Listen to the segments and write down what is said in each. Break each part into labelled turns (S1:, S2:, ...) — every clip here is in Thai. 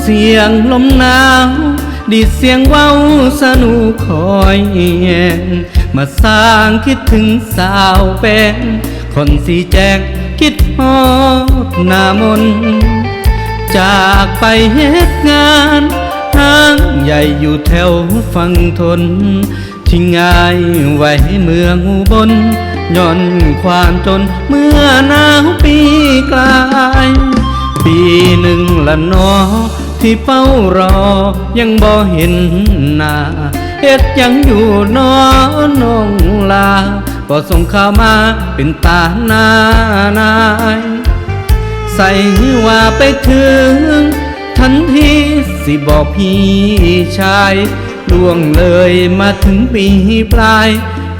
S1: เสียงลมหนาว ดีเสียงเว้าสนุกคอยแยงมาสร้างคิดถึงสาวแป้งคนสีแจกคิดฮอดหน้ามน จากไปเฮ็ดงานห้างใหญ่อยู่แถวฝั่งทนที่ง่ายไว้เมืองอุบลย้อนความจนเมื่อหนาวปีกลาง ละนอที่เฝ้ารอยังบ่เห็นหน้าเฮ็ดยังอยู่นอน้องลาบ่ส่งข่าวมาเป็นตาหน้านาย ใส่ว่าไปถึง ทันทีสิบอกพี่ชายล่วงเลยมาถึงปีปลาย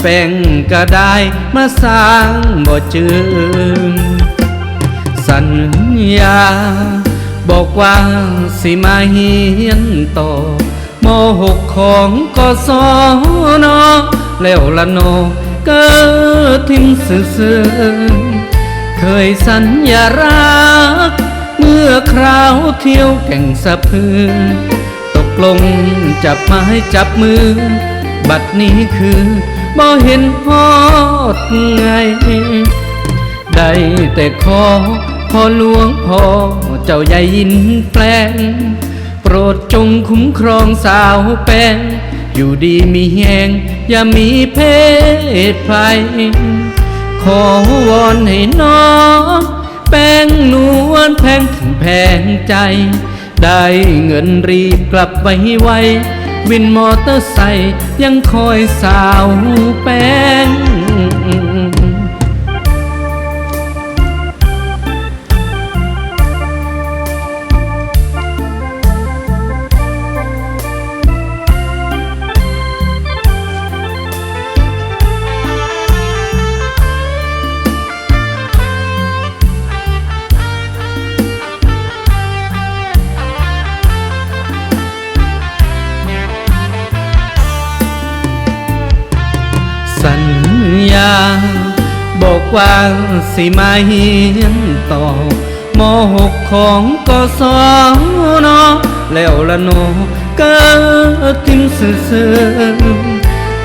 S1: แป้งก็ได้มาสร้างบ่จืงสัญญา บอกว่าสิมาเฮียนต่อมหกของกศนแล้วละโนเกิดทิมซื่อเคยสัญญารัก เมื่อคราวเที่ยวแก่งสะพือ ตกลงจับไม้จับมือ บัดนี้คือบ่เห็นพอดไง ได้แต่ขอ พ่อหลวงพ่อเจ้าใหญ่ยินแปลง โปรดจงคุ้มครองสาวแป้ง อยู่ดีมีแหงอย่ามีเพศภัย ขอวอนให้น้องแป้งนวลแพงถึงแพงใจ ได้เงินรีบกลับไปไววินมอเตอร์ไซค์ยังคอยสาวแป้ง ญญาบอกว่าสิมาเฮียนต่อมหกของกศนแล้วละโนกิดทิมซื่อ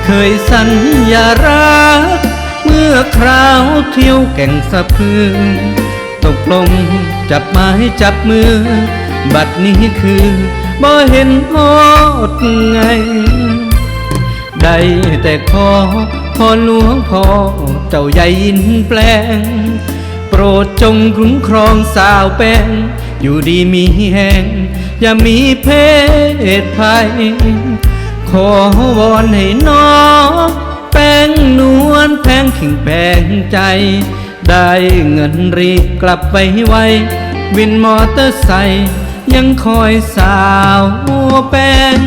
S1: เคยสัญญารัก เมื่อคราวเที่ยวแก่งสะพือตกลงจับไม้จับมือ บัดนี้คือบ่เห็นพอดไง ได้แต่ขอ พอหลวงพ่อเจ้าใหญ่ยินแปลง โปรดจงคุ้มครองสาวแป้ง อยู่ดีมีแหงอย่ามีเพศภัย ขอวอนให้น้องแป้งนวลแพงขิงแพงใจ ได้เงินรีบกลับไปไววินมอเตอร์ไซค์ยังคอยสาวแป้ง